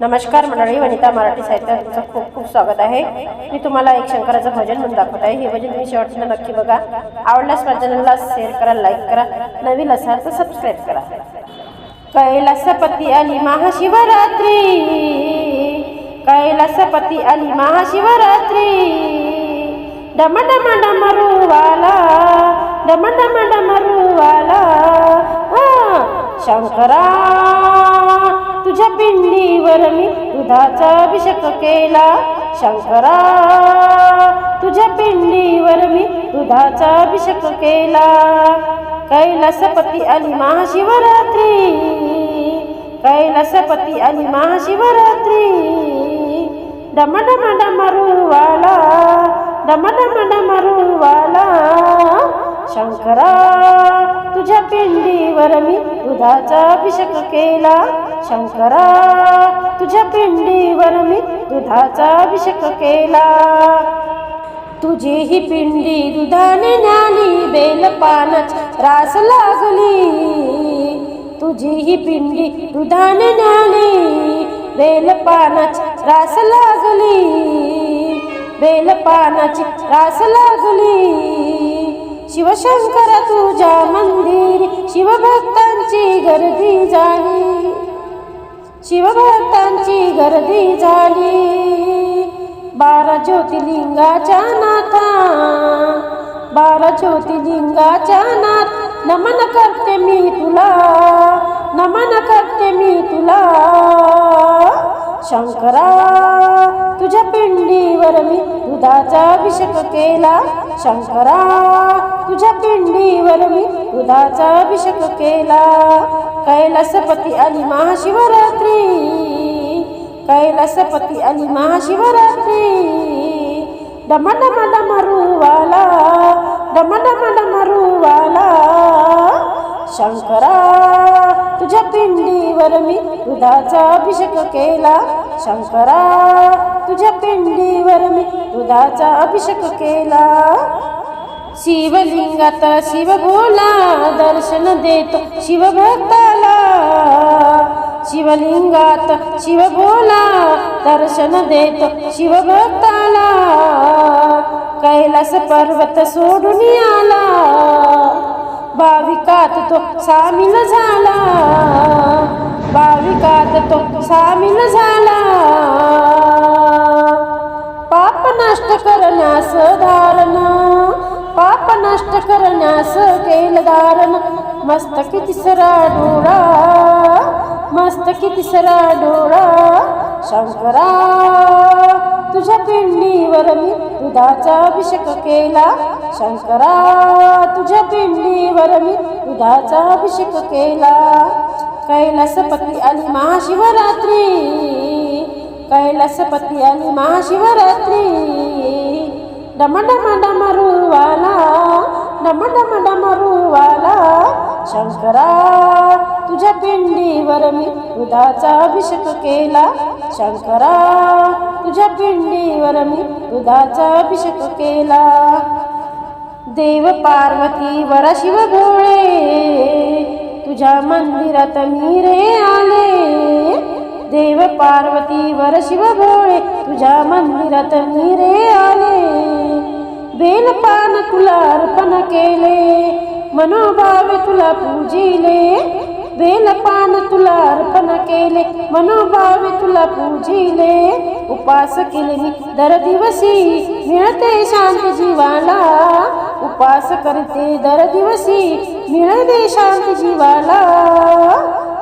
नमस्कार मंडळी वनिता मराठी साहित्यात तुमचं खूप खूप स्वागत आहे. मी तुम्हाला एक शंकराचं भजन म्हणून दाखवत आहे. हे भजन तुम्ही शेवटचं नक्की बघा. आवडल्यास भजनाला शेअर करा लाईक करा. नवीन असाल तर सबस्क्राईब करा. कैलासपती आली महाशिवरात्री. कैलासपती आली महाशिवरात्री. डम डम डमरुवाला. डम डम डम रुवाला शंकरा. तुझ्या पिंडीवर मी दुधाचा अभिषेक केला. शंकरा तुझ्या पिंडीवर मी दुधाचा अभिषेक केला. कैलासपती आली महाशिवरात्री कैलासपती आली महाशिवरात्री डम डम डमरुवाला डम डम डमरुवाला. शंकरा तुझ्या पिंडीवर मी दुधाचा अभिषेक केला. शंकरा तुझ्या पिंडीवर मी दुधाचा अभिषेक केला. तुझी ही पिंडी दुधाने न्याली बेलपानच रास लागली. तुझी ही पिंडी दुधाने न्याली बेलपानच रास लागली. बेलपानाची रास लागली. शिवशंकर तुझ्या मंदिर शिवभक्तांची गर्दी झाली. शिवभक्तांची गर्दी झाली. बारा ज्योतिर्लिंगाच्या नाथा बारा ज्योतिर्लिंगाच्या नाथ नमन करते मी तुला नमन करते मी तुला. शंकरा तुझ्या पिंडीवर मी दुधाचा अभिषेक केला. शंकरा तुझ्या पिंडीवर मी दुधाचा अभिषेक केला. कैलासपती आली महाशिवरात्री कैलासपती आली महाशिवरात्री डम डम डमरुवाला डम डम डमरुवाला शंकरा तुझ्या पिंडीवर मी दुधाचा अभिषेक केला. शंकरा तुझ्या पिंडीवर मी दुधाचा अभिषेक केला. शिवलिंगात शिव बोला दर्शन देतो शिवभक्ताला. शिवलिंगात शिव बोला दर्शन देतो शिवभक्ताला. कैलास पर्वत सोडून आला. भाविकात तो सामील झाला. भाविकात तो सामील झाला. पाप नष्ट करण्यास धारण नष्ट करण्यास केल दारण मस्तकी तिसरा डोळा. मस्तकी तिसरा डोळा. शंकरा तुझ्या पिंडीवर मी दुधाचा अभिषेक केला. शंकरा तुझ्या पिंडीवर मी दुधाचा अभिषेक केला. कैलासपती आली महाशिवरात्री. कैलासपती आली महाशिवरात्री. डम डम डमरुवाला डम डम डमरूवाला शंकरा तुझ्या पिंडीवर मी दुधाचा अभिषेक केला. शंकरा तुझ्या पिंडीवर मी दुधाचा अभिषेक केला. देव पार्वती वर शिव भोळे तुझ्या मंदिरात मी रे आले. देव पार्वती वर शिव भोळे तुझ्या मंदिरात मी रे आले. पान तुला अर्पण केले मनोभावे तुला पूजिले बेलपान तुला अर्पण केले मनोभावे तुला पूजिले. उपास केले मी दर दिवसी मिळते शांत जीवाला. उपास करते दर दिवसी मिळते शांत जीवाला.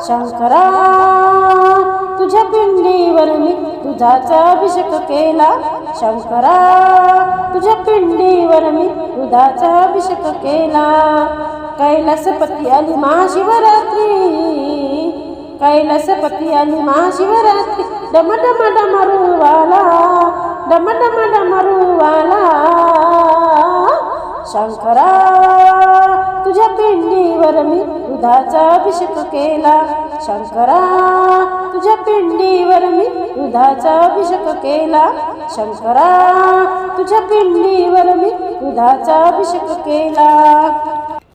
शंकरा तुझ्या पिंडीवरून मी दुधाचा अभिषेक केला. शंकरा तुझ्या पिंडीवर मी दुधाचा अभिषेक केला. कैलासपती आली महाशिवरात्री कैलासपती आली महाशिवरात्री. डम डम डमरुवाला डम डम डमरुवाला. शंकरा तुझ्या पिंडीवर मी दुधाचा अभिषेक केला. शंकरा तुझ्या पिंडीवर मी दुधाचा अभिषेक केला. शंकरा तुझ्या पिंडीवर मी दुधाचा अभिषेक केला.